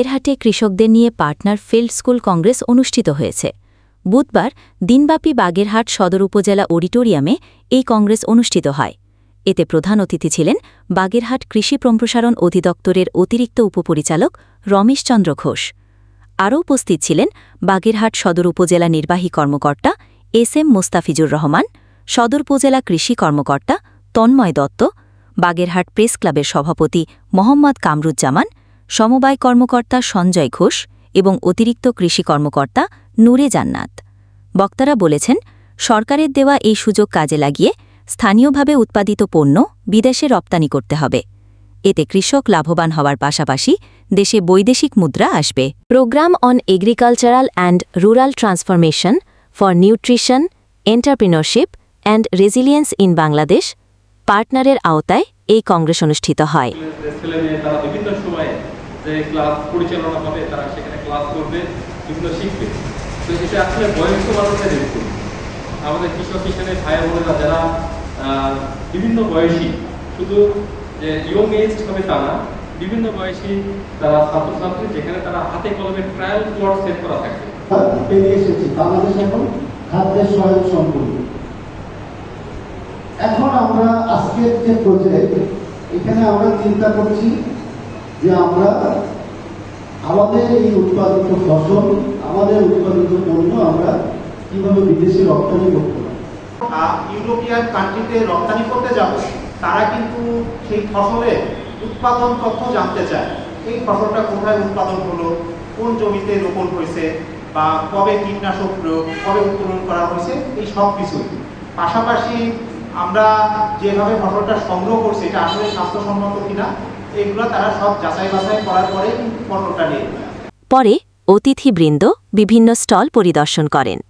এরহাটে কৃষকদের নিয়ে partner field school Congress অনুষ্ঠিত হয়েছে। বুধবার দিনব্যাপী বাগেরহাট সদর উপজেলা অডিটোরিয়ামে এই কংগ্রেস অনুষ্ঠিত হয়। এতে প্রধান অতিথি ছিলেন বাগেরহাট কৃষি সম্প্রসারণ অধিদপ্তরের অতিরিক্ত উপপরিচালক রমেশ চন্দ্র ঘোষ। আরও উপস্থিত ছিলেন বাগেরহাট সদর উপজেলা নির্বাহী কর্মকর্তা এস এম মোস্তাফিজুর রহমান, সদর উপজেলা কৃষি কর্মকর্তা তন্ময় দত্ত, বাগেরহাট প্রেস ক্লাবের সভাপতি মোহাম্মদ কামরুজ্জামান সমবায় কর্মকর্তা সঞ্জয় ঘোষ এবং অতিরিক্ত কৃষি কর্মকর্তা নূরে জান্নাত। বক্তারা বলেছেন, সরকারের দেওয়া এই সুযোগ কাজে লাগিয়ে স্থানীয়ভাবে উৎপাদিত পণ্য বিদেশে রপ্তানি করতে হবে। এতে কৃষক লাভবান হওয়ার পাশাপাশি দেশে বৈদেশিক মুদ্রা আসবে। Programme on agricultural and rural transformation for nutrition, entrepreneurship and resilience in Bangladesh পার্টনারের আওতায় এই কংগ্রেস অনুষ্ঠিত হয়। যে ক্লাস পরিচালনা হবে, তারা সেখানে ক্লাস করবে বিভিন্ন শিখবে। তো এটা আসলে বয়স্ক মানুষের স্কুল আমাদের কৃষক কিষানের ভাই বোনেরা যারা বিভিন্ন বয়সী, শুধু যে ইয়ং এজ হবে তা না, বিভিন্ন বয়সী তারা ছাত্রছাত্রী, যেখানে তারা হাতে কলমে ট্রায়াল প্লট সেট করা থাকে। পেরিয়ে এসেছি। বাংলাদেশ এখন খাদ্যের স্বয়ং সম্পূর্ণ। এখন আমরা আজকের যে প্রজেক্ট এখানে আমরা চিন্তা করছি যে আমরা আমাদের এই উৎপাদিত ফসল, আমাদের উৎপাদিত পণ্য আমরা কীভাবে বিদেশে রপ্তানি করতে পারি? ইউরোপিয়ান কান্ট্রিতে রপ্তানি করতে যাব, তারা কিন্তু সেই ফসলের উৎপাদন তথ্য জানতে চায়। এই ফসলটা কোথায় উৎপাদন হলো, কোন জমিতে রোপণ হয়েছে, বা কবে কীটনাশক প্রয়োগ, কবে উত্তোলন করা হয়েছে, এই সব কিছুই। পাশাপাশি আমরা যেভাবে ফসলটা সংগ্রহ করছি, এটা আসলে স্বাস্থ্যসম্মত কিনা এগুলো তারা সব যাচাই বাছাই করার পরে পণ্যটা নিয়ে। পরে অতিথিবৃন্দ বিভিন্ন স্টল পরিদর্শন করেন।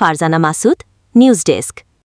Farzana Masud, news desk.